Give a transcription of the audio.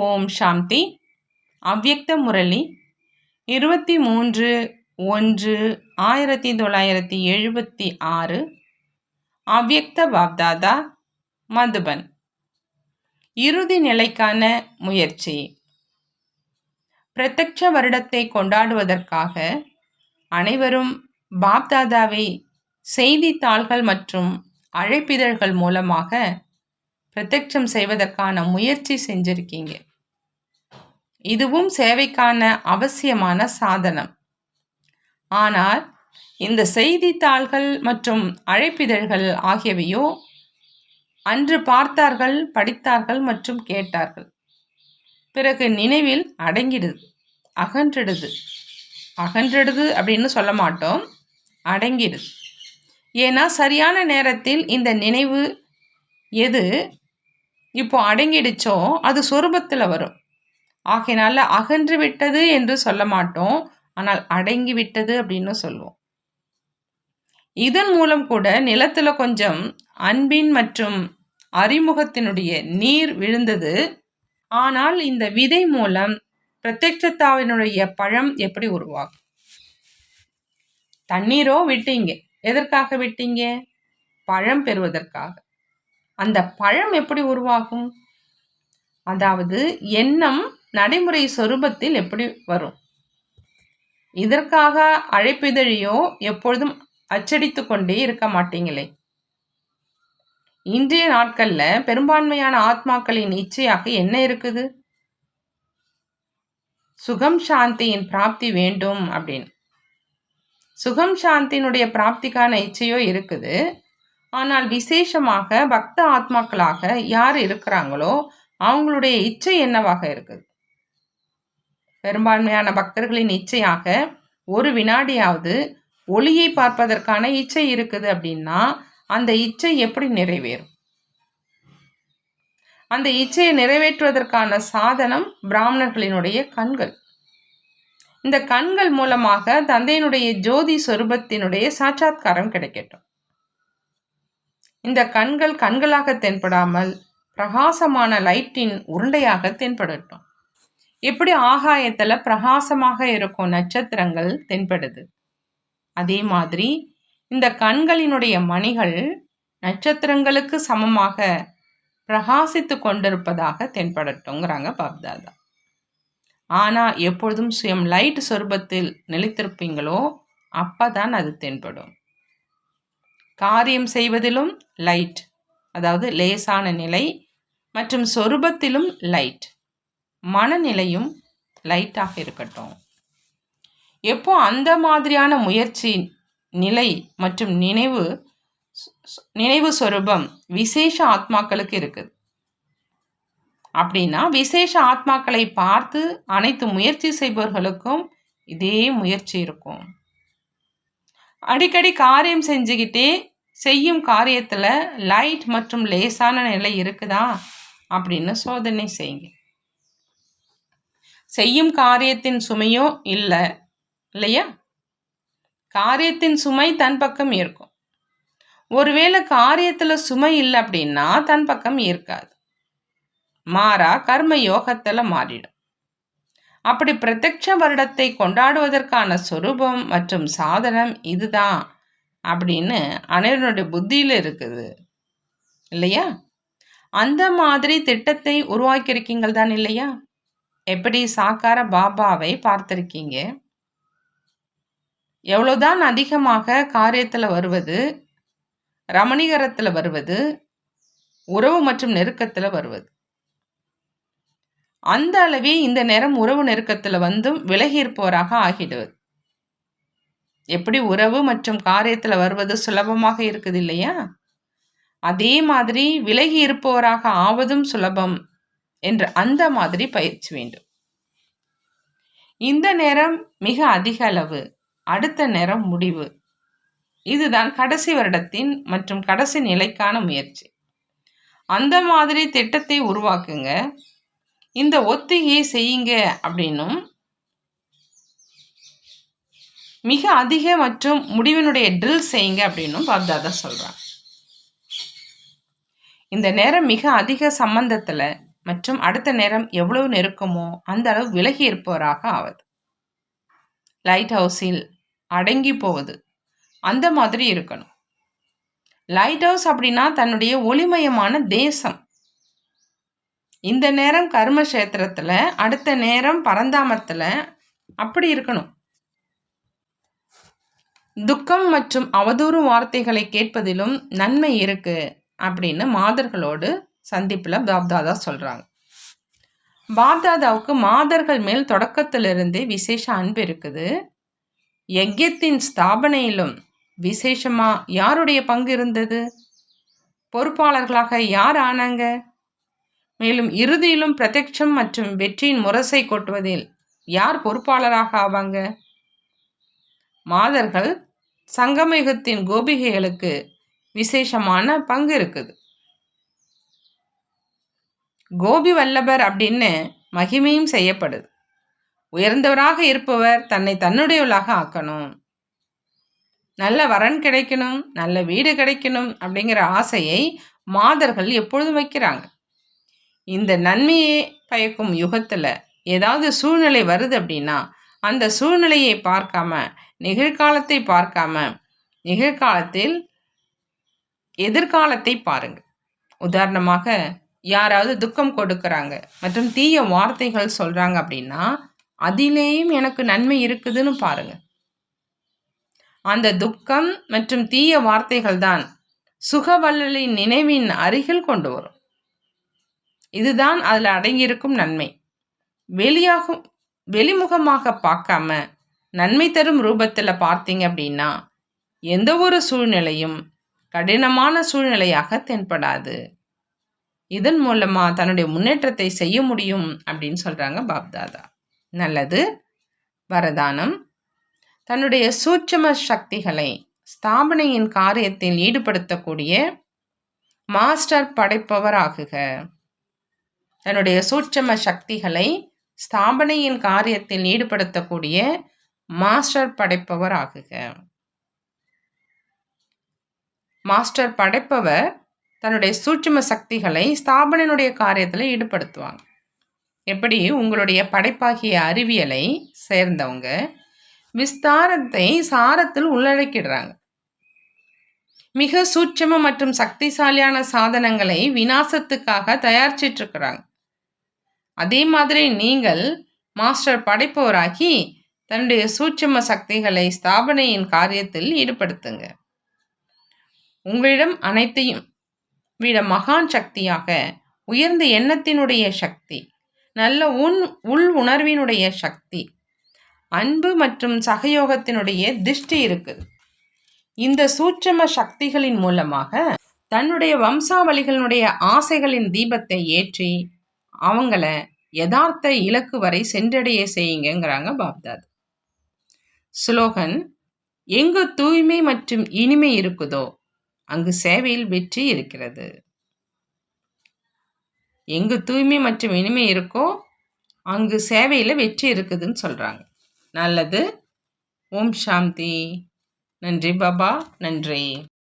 ஓம் சாந்தி. அவ்யக்த முரளி. இருபத்தி மூன்று ஒன்று ஆயிரத்தி தொள்ளாயிரத்தி எழுபத்தி ஆறு. அவ்யக்த பாப்தாதா மதுபன். இறுதி நிலைக்கான முயற்சி. பிரத்யட்ச வருடத்தை கொண்டாடுவதற்காக அனைவரும் பாப்தாதாவை செய்தித்தாள்கள் மற்றும் அழைப்பிதழ்கள் மூலமாக பிரத்யட்சம் செய்வதற்கான முயற்சி செஞ்சிருக்கீங்க. இதுவும் சேவைக்கான அவசியமான சாதனம். ஆனால் இந்த செய்தித்தாள்கள் மற்றும் அழைப்பிதழ்கள் ஆகியவையோ அன்று பார்த்தார்கள் படித்தார்கள் மற்றும் கேட்டார்கள். பிறகு நினைவில் அடங்கிடுது அகன்றிடுது. அகன்றிடுது அப்படின்னு சொல்ல மாட்டோம். அடங்கிடுது ஏன்னா சரியான நேரத்தில் இந்த நினைவு எது? இப்போ அடங்கிடுச்சோ அது சொரூபத்தில் வரும். ஆகையினால அகன்று விட்டது என்று சொல்ல மாட்டோம். ஆனால் அடங்கி விட்டது அப்படின்னு சொல்லுவோம். இதன் மூலம் கூட நிலத்துல கொஞ்சம் அன்பின் மற்றும் அறிமுகத்தினுடைய நீர் விழுந்தது. ஆனால் இந்த விதை மூலம் பிரத்யட்சத்தாவினுடைய பழம் எப்படி உருவாகும்? தண்ணீரோ விட்டீங்க. எதற்காக விட்டீங்க? பழம் பெறுவதற்காக. அந்த பழம் எப்படி உருவாகும்? அதாவது எண்ணம் நடைமுறை சொரூபத்தில் எப்படி வரும்? இதற்காக அழைப்பிதழியோ எப்பொழுதும் அச்சடித்து கொண்டே இருக்க மாட்டீங்களே? இன்றைய நாட்களில் பெரும்பான்மையான ஆத்மாக்களின் இச்சையாக என்ன இருக்குது? சுகம் சாந்தியின் பிராப்தி வேண்டும் அப்படின்னு. சுகம் சாந்தியினுடைய பிராப்திக்கான இச்சையோ இருக்குது. ஆனால் விசேஷமாக பக்த ஆத்மாக்களாக யார் இருக்கிறாங்களோ அவங்களுடைய இச்சை என்னவாக இருக்குது? பெரும்பான்மையான பக்தர்களின் இச்சையாக ஒரு வினாடியாவது ஒளியை பார்ப்பதற்கான இச்சை இருக்குது அப்படின்னா அந்த இச்சை எப்படி நிறைவேறும்? அந்த இச்சையை நிறைவேற்றுவதற்கான சாதனம் பிராமணர்களினுடைய கண்கள். இந்த கண்கள் மூலமாக தந்தையினுடைய ஜோதி சொரூபத்தினுடைய சாட்சாத்காரம் கிடைக்கட்டும். இந்த கண்கள் கண்களாக தென்படாமல் பிரகாசமான லைட்டின் உருண்டையாக தென்படட்டும். எப்படி ஆகாயத்தில் பிரகாசமாக இருக்கும் நட்சத்திரங்கள் தென்படுது? அதே மாதிரி இந்த கண்களினுடைய மணிகள் நட்சத்திரங்களுக்கு சமமாக பிரகாசித்து கொண்டிருப்பதாக தென்படட்டுங்கிறாங்க பாப்தாதா. ஆனால் எப்பொழுதும் சுயம் லைட் சொருபத்தில் நிலைத்திருப்பீங்களோ அப்பதான் அது தென்படும். காரியம் செய்வதிலும் லைட் அதாவது லேசான நிலை மற்றும் சொருபத்திலும் லைட். மனநிலையும் லைட்டாக இருக்கட்டும். எப்போ அந்த மாதிரியான முயற்சி நிலை மற்றும் நினைவு நினைவு சொரூபம் விசேஷ ஆத்மாக்களுக்கு இருக்குது. அப்படின்னா விசேஷ ஆத்மாக்களை பார்த்து அனைத்து முயற்சி செய்பவர்களுக்கும் இதே முயற்சி இருக்கும். அடிக்கடி காரியம் செஞ்சுக்கிட்டே செய்யும் காரியத்தில் லைட் மற்றும் லேசான நிலை இருக்குதா? அப்படின்னு சோதனை செய்யுங்க. செய்யும் காரியத்தின் சுமையோ இல்லை இல்லையா? காரியத்தின் சுமை தன் பக்கம் இருக்கும். ஒருவேளை காரியத்தில் சுமை இல்லை அப்படின்னா தன் பக்கம் இருக்காது. மாறா கர்ம யோகத்தில் மாறிடும். அப்படி பிரத்யட்ச வருடத்தை கொண்டாடுவதற்கான சொரூபம் மற்றும் சாதனம் இதுதான் அப்படின்னு அனைவருடைய புத்தியில் இருக்குது இல்லையா? அந்த மாதிரி திட்டத்தை உருவாக்கியிருக்கீங்கள் தான் இல்லையா? எப்படி சாக்கார பாபாவை பார்த்துருக்கீங்க? எவ்வளோதான் அதிகமாக காரியத்தில் வருவது ரமணிகரத்தில் வருவது உறவு மற்றும் நெருக்கத்தில் வருவது. அந்த அளவே இந்த நேரம் உறவு நெருக்கத்தில் வந்தும் விலகி இருப்பவராக ஆகிடுவது. எப்படி உறவு மற்றும் காரியத்தில் வருவது சுலபமாக இருக்குது இல்லையா? அதே மாதிரி விலகி இருப்பவராக ஆவதும் சுலபம் என்று அந்த மாதிரி பயிற்சி வேண்டும். இந்த நேரம் மிக அதிக அளவு அடுத்த நேரம் முடிவு. இதுதான் கடைசி வருடத்தின் மற்றும் கடைசி நிலைக்கான முயற்சி. அந்த மாதிரி திட்டத்தை உருவாக்குங்க. இந்த ஒத்திகையை செய்யுங்க அப்படின்னும் மிக அதிக மற்றும் முடிவினுடைய ட்ரில் செய்யுங்க அப்படின்னும் பாப்தாதா சொல்கிறான் இந்த நேரம் மிக அதிக சம்பந்தத்தில் மற்றும் அடுத்த நேரம் எவ்வளவு நெருக்கமோ அந்த அளவு விலகி இருப்பவராக ஆவது. லைட் ஹவுஸில் அடங்கி போவது. அந்த மாதிரி இருக்கணும். லைட் ஹவுஸ் அப்படின்னா தன்னுடைய ஒளிமயமான தேசம். இந்த நேரம் கர்மக்ஷேத்திரத்தில் அடுத்த நேரம் பரந்தாமத்தில் அப்படி இருக்கணும். துக்கம் மற்றும் அவதூறு வார்த்தைகளை கேட்பதிலும் நன்மை இருக்கு அப்படின்னு மாதர்களோடு சந்திப்பில் பாப்தாதா சொல்கிறாங்க பாப்தாதாவுக்கு மாதர்கள் மேல் தொடக்கத்திலிருந்தே விசேஷ அன்பு இருக்குது. யஜ்யத்தின் ஸ்தாபனையிலும் விசேஷமாக யாருடைய பங்கு இருந்தது? பொறுப்பாளர்களாக யார் ஆனாங்க? மேலும் இறுதியிலும் பிரத்யட்சம் மற்றும் வெற்றியின் முரசை கொட்டுவதில் யார் பொறுப்பாளராக ஆவாங்க? மாதர்கள் சங்கமேகத்தின் கோபிகைகளுக்கு விசேஷமான பங்கு இருக்குது. கோபி வல்லபர் அப்படின்னு மகிமையும் செய்யப்படுது. உயர்ந்தவராக இருப்பவர் தன்னை தன்னுடையவளாக ஆக்கணும். நல்ல வரன் கிடைக்கணும் நல்ல வீடு கிடைக்கணும் அப்படிங்கிற ஆசையை மாதர்கள் எப்பொழுதும் வைக்கிறாங்க. இந்த நன்மையை பயக்கும் யுகத்தில் ஏதாவது சூழ்நிலை வருது அப்படின்னா அந்த சூழ்நிலையை பார்க்காம நிகழ்காலத்தை பார்க்காம நிகழ்காலத்தில் எதிர்காலத்தை பாருங்கள் உதாரணமாக யாராவது துக்கம் கொடுக்குறாங்க. மற்றும் தீய வார்த்தைகள் சொல்கிறாங்க அப்படின்னா அதிலேயும் எனக்கு நன்மை இருக்குதுன்னு பாருங்க. அந்த துக்கம் மற்றும் தீய வார்த்தைகள் தான் சுகவல்லலின் நினைவின் அருகில் கொண்டு வரும். இதுதான் அதில் அடங்கியிருக்கும் நன்மை. வெளியாகும் வெளிமுகமாக பார்க்காம நன்மை தரும் ரூபத்தில் பார்த்தீங்க அப்படின்னா எந்த ஒரு சூழ்நிலையும் கடினமான சூழ்நிலையாக தென்படாது. இதன் மூலமாக தன்னுடைய முன்னேற்றத்தை செய்ய முடியும் அப்படின்னு சொல்கிறாங்க பாப்தாதா. நல்லது. வரதானம். தன்னுடைய சூட்சம சக்திகளை ஸ்தாபனையின் காரியத்தில் ஈடுபடுத்தக்கூடிய மாஸ்டர் படைப்பவர் ஆகுக. தன்னுடைய சூட்சம சக்திகளை ஸ்தாபனையின் காரியத்தில் ஈடுபடுத்தக்கூடிய மாஸ்டர் படைப்பவர் ஆகுக. மாஸ்டர் படைப்பவர் தன்னுடைய சூட்சும சக்திகளை ஸ்தாபனையினுடைய காரியத்தில் ஈடுபடுத்துவாங்க. எப்படி? உங்களுடைய படைப்பாகிய அறிவியலை சேர்ந்தவங்க விஸ்தாரத்தை சாரத்தில் உள்ளடக்கிடுறாங்க. மிக சூட்சம மற்றும் சக்திசாலியான சாதனங்களை வினாசத்துக்காக தயாரிச்சிட்டுருக்குறாங்க அதே மாதிரி நீங்கள் மாஸ்டர் படைப்பவராகி தன்னுடைய சூட்சம சக்திகளை ஸ்தாபனையின் காரியத்தில் ஈடுபடுத்துங்க. உங்களிடம் அனைத்தையும் விட மகான் சக்தியாக உயர்ந்த எண்ணத்தினுடைய சக்தி நல்ல உன் உள் உணர்வினுடைய சக்தி அன்பு மற்றும் சகயோகத்தினுடைய திருஷ்டி இருக்குது. இந்த சூட்சம சக்திகளின் மூலமாக தன்னுடைய வம்சாவளிகளினுடைய ஆசைகளின் தீபத்தை ஏற்றி அவங்கள யதார்த்த இலக்கு வரை சென்றடைய செய்யுங்கிறாங்க பாப்தாத். ஸ்லோகன் எங்கு தூய்மை மற்றும் இனிமை இருக்குதோ அங்கு சேவையில் வெற்றி இருக்கிறது. எங்கு தூய்மை மற்றும் இனிமை இருக்கோ அங்கு சேவையில் வெற்றி இருக்குதுன்னு சொல்கிறாங்க நல்லது. ஓம் சாந்தி. நன்றி பாபா. நன்றி.